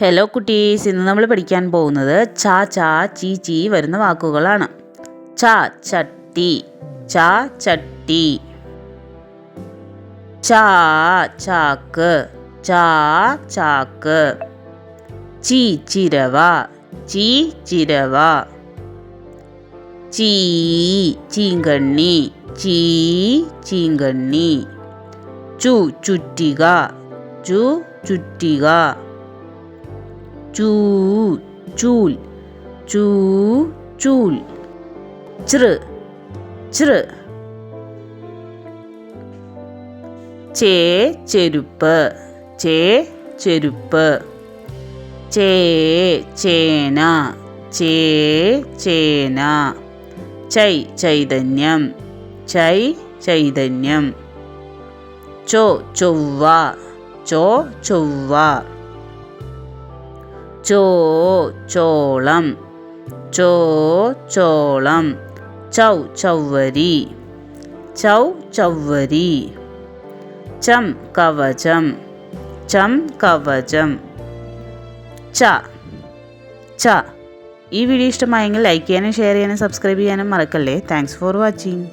Hello കുട്ടീസ്. ഇന്ന് നമ്മൾ പഠിക്കാൻ പോകുന്നത് ചാ ചാ ചീ ചീ വരുന്ന വാക്കുകളാണ്. ചാ ചട്ടി. ചാ ചട്ടി. ചാ ചാക്ക്. ചാ ചാക്ക്. ചീ ചിരവ. ചീ ചിരവ. ചീ ചീങ്കണ്ണി. ചീ ചീങ്കണ്ണി. ചു ചുറ്റിക. ചു ചുറ്റിക. ചൂ ചൂൽ ചൂ ചൂൽ ചെറു ചെറു ചേ ചെരുപ്പ് ചേ ചെരുപ്പ് ചേ ചേന ചേ ചേന ചൈ ചൈതന്യം ചൈ ചൈതന്യം ചോ ചൊവ്വ ചോ ചൊവ്വ ചോ ചോളം. ചോ ചോളം. ചൗ ചൗവരി. ചൗ ചൗവരി. ചം കവചം. ചം കവചം. ച ച. ഈ വീഡിയോ ഇഷ്ടമായെങ്കിൽ ലൈക്ക് ചെയ്യാനും ഷെയർ ചെയ്യാനും സബ്സ്ക്രൈബ് ചെയ്യാനും മറക്കല്ലേ. Thanks for watching